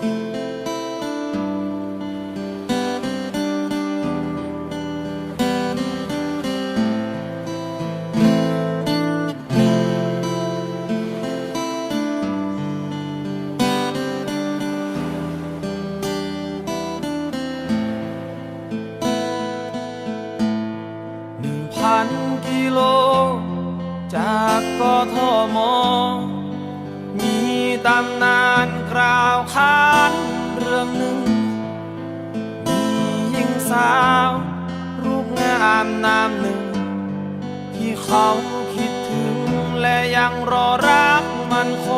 หนึ่งพันกิโล จากกทมมี ตำนานกล่าวขานเรื่องหนึ่ง มีหญิงสาว รูปงามนามหนึ่ง ที่เขาคิดถึงและยังรอรักมันคง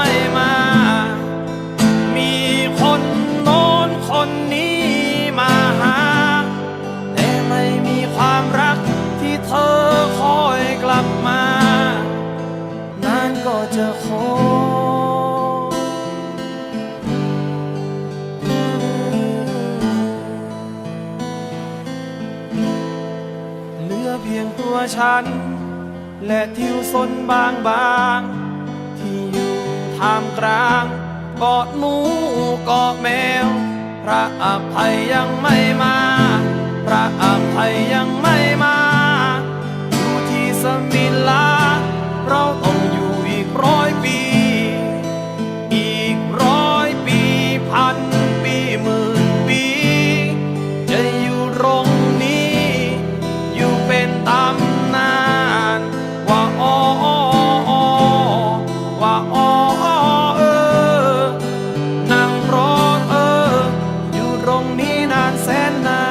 ไม่มา มีคนโน้นคนนี้มาหา แต่ไม่มีความรักที่เธอคอยกลับมา นานก็จะขอเหลือเพียงตัวฉัน และทิวสนบางบาง ท่ามกลางเกาะหมูเกาะแมว พระอภัยยังไม่มา And I.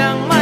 ยังไม่